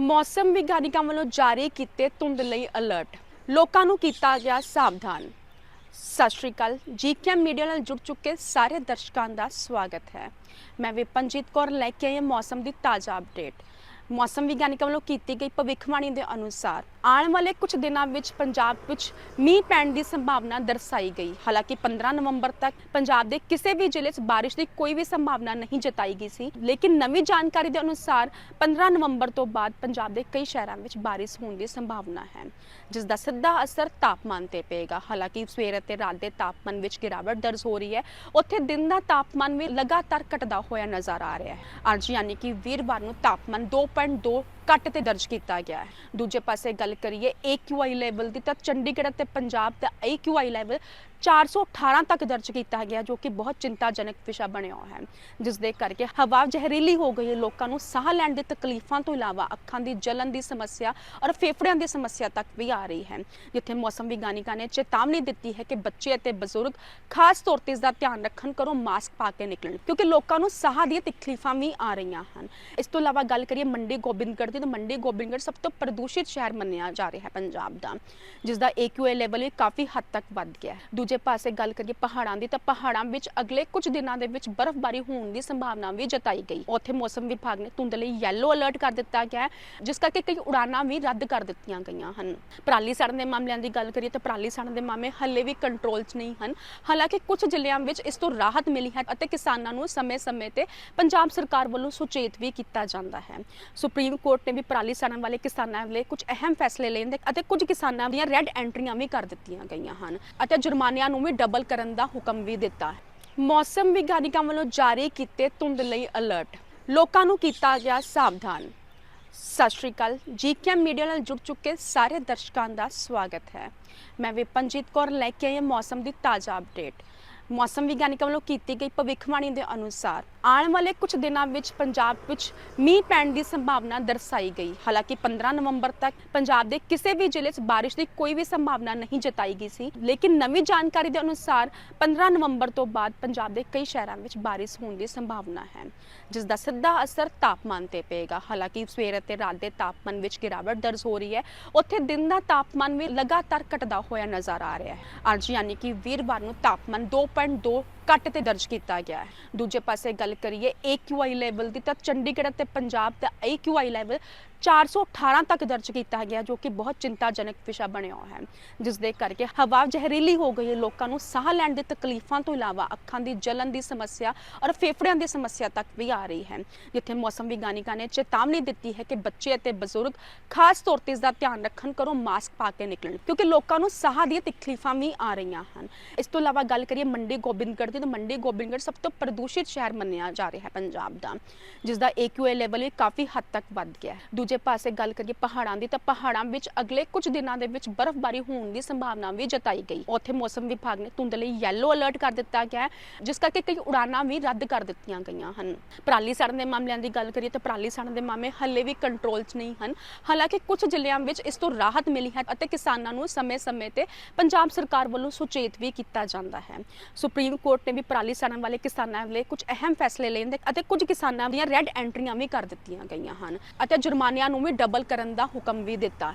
ਮੌਸਮ ਵਿਗਿਆਨੀਆਂ ਵੱਲੋਂ ਜਾਰੀ ਕੀਤੇ ਧੁੰਦ ਲਈ ਅਲਰਟ। ਲੋਕਾਂ ਨੂੰ ਕੀਤਾ ਗਿਆ ਸਾਵਧਾਨ। ਸਤਿ ਸ਼੍ਰੀ ਅਕਾਲ। ਜੀਕੇਐਮ ਮੀਡੀਆ ਨਾਲ ਜੁੜ ਚੁੱਕੇ ਸਾਰੇ ਦਰਸ਼ਕਾਂ ਦਾ ਸਵਾਗਤ ਹੈ। ਮੈਂ ਵਿਪਨਜੀਤ ਕੌਰ ਲੈ ਕੇ ਆਈ ਹਾਂ ਮੌਸਮ ਦੀ ਤਾਜ਼ਾ ਅਪਡੇਟ ਮੌਸਮ ਵਿਗਿਆਨੀਆਂ ਵੱਲੋਂ ਕੀਤੀ ਗਈ ਭਵਿੱਖਬਾਣੀ ਦੇ ਅਨੁਸਾਰ ਆਉਣ ਵਾਲੇ ਕੁਝ ਦਿਨਾਂ ਵਿੱਚ ਪੰਜਾਬ ਵਿੱਚ ਮੀਂਹ ਪੈਣ ਦੀ ਸੰਭਾਵਨਾ ਦਰਸਾਈ ਗਈ। ਹਾਲਾਂਕਿ 15 ਨਵੰਬਰ ਤੱਕ ਪੰਜਾਬ ਦੇ ਕਿਸੇ ਵੀ ਜ਼ਿਲ੍ਹੇ 'ਚ ਬਾਰਿਸ਼ ਦੀ ਕੋਈ ਵੀ ਸੰਭਾਵਨਾ ਨਹੀਂ ਜਤਾਈ ਗਈ ਸੀ, ਲੇਕਿਨ ਨਵੀਂ ਜਾਣਕਾਰੀ ਦੇ ਅਨੁਸਾਰ 15 ਨਵੰਬਰ ਤੋਂ ਬਾਅਦ ਪੰਜਾਬ ਦੇ ਕਈ ਸ਼ਹਿਰਾਂ ਵਿੱਚ ਬਾਰਿਸ਼ ਹੋਣ ਦੀ ਸੰਭਾਵਨਾ ਹੈ, ਜਿਸ ਦਾ ਸਿੱਧਾ ਅਸਰ ਤਾਪਮਾਨ ਤੇ ਪਏਗਾ। ਹਾਲਾਂਕਿ ਸਵੇਰ ਅਤੇ ਰਾਤ ਦੇ ਤਾਪਮਾਨ ਵਿੱਚ ਗਿਰਾਵਟ ਦਰਜ ਹੋ ਰਹੀ ਹੈ। ਉੱਥੇ ਦਿਨ ਦਾ ਤਾਪਮਾਨ ਵੀ ਲਗਾਤਾਰ ਘਟਦਾ ਹੋਇਆ ਨਜ਼ਰ ਆ ਰਿਹਾ ਹੈ। ਅੱਜ ਯਾਨੀ ਕਿ ਵੀਰਵਾਰ ਨੂੰ ਤਾਪਮਾਨ 2.2 ਘੱਟ ਤੇ ਦਰਜ ਕੀਤਾ ਗਿਆ ਹੈ। ਦੂਜੇ ਪਾਸੇ ਗੱਲ ਕਰੀਏ AQI ਲੈਵਲ ਦੀ ਤਾਂ ਚੰਡੀਗੜ੍ਹ ਅਤੇ ਪੰਜਾਬ ਦਾ AQI ਲੈਵਲ 418 ਤੱਕ ਦਰਜ ਕੀਤਾ ਗਿਆ, ਜੋ ਕਿ ਬਹੁਤ ਚਿੰਤਾਜਨਕ ਵਿਸ਼ਾ ਬਣਿਆ ਹੋਇਆ ਹੈ। ਜਿਸ ਦੇ ਕਰਕੇ ਹਵਾ ਜ਼ਹਿਰੀਲੀ ਹੋ ਗਈ ਹੈ। ਲੋਕਾਂ ਨੂੰ ਸਾਹ ਲੈਣ ਦੀ ਤਕਲੀਫਾਂ ਤੋਂ ਇਲਾਵਾ ਅੱਖਾਂ ਦੀ ਜਲਨ ਦੀ ਸਮੱਸਿਆ ਔਰ ਫੇਫੜਿਆਂ ਦੀ ਸਮੱਸਿਆ ਤੱਕ ਵੀ ਆ ਰਹੀ ਹੈ। ਜਿੱਥੇ ਮੌਸਮ ਵਿਗਿਆਨੀਆਂ ਨੇ ਚੇਤਾਵਨੀ ਦਿੱਤੀ ਹੈ ਕਿ ਬੱਚੇ ਅਤੇ ਬਜ਼ੁਰਗ ਖਾਸ ਤੌਰ ਤੇ ਇਸ ਦਾ ਧਿਆਨ ਰੱਖਣ ਕਰੋ ਮਾਸਕ ਪਾ ਕੇ ਨਿਕਲਣ, ਕਿਉਂਕਿ ਲੋਕਾਂ ਨੂੰ ਸਾਹ ਦੀਆਂ ਤਕਲੀਫਾਂ ਵੀ ਆ ਰਹੀਆਂ ਹਨ। ਇਸ ਤੋਂ ਇਲਾਵਾ ਗੱਲ ਕਰੀਏ ਮੰਡੀ ਗੋਬਿੰਦਗੜ੍ਹ ਦੀ ਮੰਡੀ ਗੋਬਿੰਦਗੜ੍ਹ ਸਭ ਤੋਂ ਪ੍ਰਦੂਸ਼ਿਤ ਸ਼ਹਿਰ ਮੰਨਿਆ ਜਾ ਰਿਹਾ ਹੈ ਪੰਜਾਬ ਦਾ ਜਿਸ ਦਾ AQI ਲੈਵਲ ਵੀ ਕਾਫੀ ਹੱਦ ਤੱਕ ਵੱਧ ਗਿਆ ਹੈ। ਦੂਜੇ ਪਾਸੇ ਗੱਲ ਕਰੀਏ ਪਹਾੜਾਂ ਦੀ, ਤਾਂ ਪਹਾੜਾਂ ਵਿੱਚ ਅਗਲੇ ਕੁਝ ਦਿਨਾਂ ਦੇ ਵਿੱਚ ਬਰਫ਼ਬਾਰੀ ਹੋਣ ਦੀ ਸੰਭਾਵਨਾ ਵੀ ਜਤਾਈ ਗਈ। ਉੱਥੇ ਮੌਸਮ ਵਿਭਾਗ ਨੇ ਧੁੰਦ ਲਈ ਯੈਲੋ ਅਲਰਟ ਕਰ ਦਿੱਤਾ ਗਿਆ ਹੈ, ਜਿਸ ਕਰਕੇ ਕਈ ਉਡਾਨਾਂ ਵੀ ਰੱਦ ਕਰ ਦਿੱਤੀਆਂ ਗਈਆਂ ਹਨ। ਪਰਾਲੀ ਸੜਨ ਦੇ ਮਾਮਲਿਆਂ ਦੀ ਗੱਲ ਕਰੀਏ ਤਾਂ ਪਰਾਲੀ ਸੜਨ ਦੇ ਮਾਮਲੇ ਹੱਲੇ ਵੀ ਕੰਟਰੋਲ 'ਚ ਨਹੀਂ ਹਨ। ਹਾਲਾਂਕਿ ਕੁਝ ਜ਼ਿਲ੍ਹਿਆਂ ਵਿੱਚ ਇਸ ਤੋਂ ਰਾਹਤ ਮਿਲੀ ਹੈ ਅਤੇ ਕਿਸਾਨਾਂ ਨੂੰ ਸਮੇਂ-ਸਮੇਂ ਤੇ ਪੰਜਾਬ ਸਰਕਾਰ ਵੱਲੋਂ ਸੁਚੇਤ ਵੀ ਕੀਤਾ ਜਾਂਦਾ ਹੈ। ਸੁਪਰੀਮ ਕੋਰਟ ਨੇ ਵੀ ਪਰਾਲੀ ਸੜਨ ਵਾਲੇ ਕਿਸਾਨਾਂ ਲਈ ਕੁਝ ਅਹਿਮ ਫੈਸਲੇ ਲੈਣ ਦੇ ਅਤੇ ਕੁਝ ਕਿਸਾਨਾਂ ਦੀਆਂ ਰੈੱਡ ਐਂਟਰੀਆਂ ਵੀ ਕਰ ਦਿੱਤੀਆਂ ਗਈਆਂ ਹਨ ਅਤੇ ਜੁਰਮਾਨਿਆਂ ਨੂੰ ਵੀ ਡਬਲ ਕਰਨ ਦਾ ਹੁਕਮ ਵੀ ਦਿੱਤਾ ਹੈ। ਮੌਸਮ ਵਿਗਿਆਨੀਆਂ ਵੱਲੋਂ ਜਾਰੀ ਕੀਤੇ ਧੁੰਦ ਲਈ ਅਲਰਟ ਲੋਕਾਂ ਨੂੰ ਕੀਤਾ ਗਿਆ ਸਾਵਧਾਨ। ਸਤਿ ਸ਼੍ਰੀ ਅਕਾਲ। ਜੀਕੇਐਮ ਮੀਡੀਆ ਨਾਲ ਜੁੜ ਚੁੱਕੇ ਸਾਰੇ ਦਰਸ਼ਕਾਂ ਦਾ ਸਵਾਗਤ ਹੈ। ਮੈਂ ਵਿਪਨਜੀਤ ਕੌਰ ਲੈ ਕੇ ਆਈ ਹਾਂ ਮੌਸਮ ਦੀ ਤਾਜ਼ਾ ਅਪਡੇਟ ਮੌਸਮ ਵਿਗਿਆਨੀਆਂ ਵੱਲੋਂ ਕੀਤੀ ਗਈ ਭਵਿੱਖਬਾਣੀ ਦੇ ਅਨੁਸਾਰ ਆਉਣ ਵਾਲੇ ਕੁਝ ਦਿਨਾਂ ਵਿੱਚ ਪੰਜਾਬ ਵਿੱਚ ਮੀਂਹ ਪੈਣ ਦੀ ਸੰਭਾਵਨਾ ਦਰਸਾਈ ਗਈ। ਹਾਲਾਂਕਿ 15 ਨਵੰਬਰ ਤੱਕ ਪੰਜਾਬ ਦੇ ਕਿਸੇ ਵੀ ਜ਼ਿਲ੍ਹੇ 'ਚ ਬਾਰਿਸ਼ ਦੀ ਕੋਈ ਵੀ ਸੰਭਾਵਨਾ ਨਹੀਂ ਜਤਾਈ ਗਈ ਸੀ, ਲੇਕਿਨ ਨਵੀਂ ਜਾਣਕਾਰੀ ਦੇ ਅਨੁਸਾਰ 15 ਨਵੰਬਰ ਤੋਂ ਬਾਅਦ ਪੰਜਾਬ ਦੇ ਕਈ ਸ਼ਹਿਰਾਂ ਵਿੱਚ ਬਾਰਿਸ਼ ਹੋਣ ਦੀ ਸੰਭਾਵਨਾ ਹੈ, ਜਿਸ ਦਾ ਸਿੱਧਾ ਅਸਰ ਤਾਪਮਾਨ ਤੇ ਪਏਗਾ। ਹਾਲਾਂਕਿ ਸਵੇਰ ਅਤੇ ਰਾਤ ਦੇ ਤਾਪਮਾਨ ਵਿੱਚ ਗਿਰਾਵਟ ਦਰਜ ਹੋ ਰਹੀ ਹੈ। ਉੱਥੇ ਦਿਨ ਦਾ ਤਾਪਮਾਨ ਵੀ ਲਗਾਤਾਰ ਘਟਦਾ ਹੋਇਆ ਨਜ਼ਰ ਆ ਰਿਹਾ ਹੈ। ਅੱਜ ਯਾਨੀ ਕਿ ਵੀਰਵਾਰ ਨੂੰ ਤਾਪਮਾਨ 2.2 ਘੱਟ ਤੇ ਦਰਜ ਕੀਤਾ ਗਿਆ ਹੈ। ਦੂਜੇ ਪਾਸੇ ਗੱਲ ਕਰੀਏ AQI ਲੈਵਲ ਦੀ, ਤਾਂ ਚੰਡੀਗੜ੍ਹ ਅਤੇ ਪੰਜਾਬ ਦਾ AQI ਲੈਵਲ 418 ਤੱਕ ਦਰਜ ਕੀਤਾ ਗਿਆ, ਜੋ ਕਿ ਬਹੁਤ ਚਿੰਤਾਜਨਕ ਵਿਸ਼ਾ ਬਣਿਆ ਹੋਇਆ ਹੈ। ਜਿਸ ਦੇ ਕਰਕੇ ਹਵਾ ਜ਼ਹਿਰੀਲੀ ਹੋ ਗਈ ਹੈ। ਲੋਕਾਂ ਨੂੰ ਸਾਹ ਲੈਣ ਦੀ ਤਕਲੀਫਾਂ ਤੋਂ ਇਲਾਵਾ ਅੱਖਾਂ ਦੀ ਜਲਨ ਦੀ ਸਮੱਸਿਆ ਔਰ ਫੇਫੜਿਆਂ ਦੀ ਸਮੱਸਿਆ ਤੱਕ ਵੀ ਆ ਰਹੀ ਹੈ। ਜਿੱਥੇ ਮੌਸਮ ਵਿਗਿਆਨੀਆਂ ਨੇ ਚੇਤਾਵਨੀ ਦਿੱਤੀ ਹੈ ਕਿ ਬੱਚੇ ਅਤੇ ਬਜ਼ੁਰਗ ਖਾਸ ਤੌਰ ਤੇ ਇਸ ਦਾ ਧਿਆਨ ਰੱਖਣ ਕਰੋ ਮਾਸਕ ਪਾ ਕੇ ਨਿਕਲਣ, ਕਿਉਂਕਿ ਲੋਕਾਂ ਨੂੰ ਸਾਹ ਦੀਆਂ ਤਕਲੀਫਾਂ ਵੀ ਆ ਰਹੀਆਂ ਹਨ। ਇਸ ਤੋਂ ਇਲਾਵਾ ਗੱਲ ਕਰੀਏ ਮੰਡੀ ਗੋਬਿੰਦਗੜ੍ਹ ਦੀ ਮੰਡੀ ਗੋਬਿੰਦਗੜ੍ਹ ਸਭ ਤੋਂ ਪ੍ਰਦੂਸ਼ਿਤ ਸ਼ਹਿਰ ਮੰਨਿਆ ਜਾ ਰਿਹਾ ਹੈ ਪੰਜਾਬ ਦਾ, ਜਿਸ ਦਾ AQI ਲੈਵਲ ਵੀ ਕਾਫੀ ਹੱਦ ਤੱਕ ਵੱਧ ਗਿਆ ਹੈ। ਦੂਜੇ ਪਾਸੇ ਗੱਲ ਕਰੀਏ ਪਹਾੜਾਂ ਦੀ, ਤਾਂ ਪਹਾੜਾਂ ਵਿੱਚ ਅਗਲੇ ਕੁਝ ਦਿਨਾਂ ਦੇ ਵਿੱਚ ਬਰਫ਼ਬਾਰੀ ਹੋਣ ਦੀ ਸੰਭਾਵਨਾ ਵੀ ਜਤਾਈ ਗਈ। ਉੱਥੇ ਮੌਸਮ ਵਿਭਾਗ ਨੇ ਧੁੰਦ ਲਈ ਯੈਲੋ ਅਲਰਟ ਕਰ ਦਿੱਤਾ ਗਿਆ ਹੈ, ਜਿਸ ਕਰਕੇ ਕਈ ਉਡਾਨਾਂ ਵੀ ਰੱਦ ਕਰ ਦਿੱਤੀਆਂ ਗਈਆਂ ਹਨ। ਪਰਾਲੀ ਸੜਨ ਦੇ ਮਾਮਲਿਆਂ ਦੀ ਗੱਲ ਕਰੀਏ ਤਾਂ ਪਰਾਲੀ ਸੜਨ ਦੇ ਮਾਮਲੇ ਹੱਲੇ ਵੀ ਕੰਟਰੋਲ 'ਚ ਨਹੀਂ ਹਨ। ਹਾਲਾਂਕਿ ਕੁਝ ਜ਼ਿਲ੍ਹਿਆਂ ਵਿੱਚ ਇਸ ਤੋਂ ਰਾਹਤ ਮਿਲੀ ਹੈ ਅਤੇ ਕਿਸਾਨਾਂ ਨੂੰ ਸਮੇਂ-ਸਮੇਂ ਤੇ ਪੰਜਾਬ ਸਰਕਾਰ ਵੱਲੋਂ ਸੁਚੇਤ ਵੀ ਕੀਤਾ ਜਾਂਦਾ ਹੈ। ਸੁਪਰੀਮ ਕੋਰਟ ਨੇ ਵੀ ਪਰਾਲੀ ਸੜਨ ਵਾਲੇ ਕਿਸਾਨਾਂ ਲਈ ਕੁਝ ਅਹਿਮ ਫੈਸਲੇ ਲੈਣ ਦੇ ਅਤੇ ਕੁਝ ਕਿਸਾਨਾਂ ਦੀਆਂ ਰੈੱਡ ਐਂਟਰੀਆਂ ਵੀ ਕਰ ਦਿੱਤੀਆਂ ਗਈਆਂ ਹਨ ਅਤੇ ਜੁਰਮਾਨਿਆਂ ਨੂੰ ਵੀ ਡਬਲ ਕਰਨ ਦਾ ਹੁਕਮ ਵੀ ਦਿੱਤਾ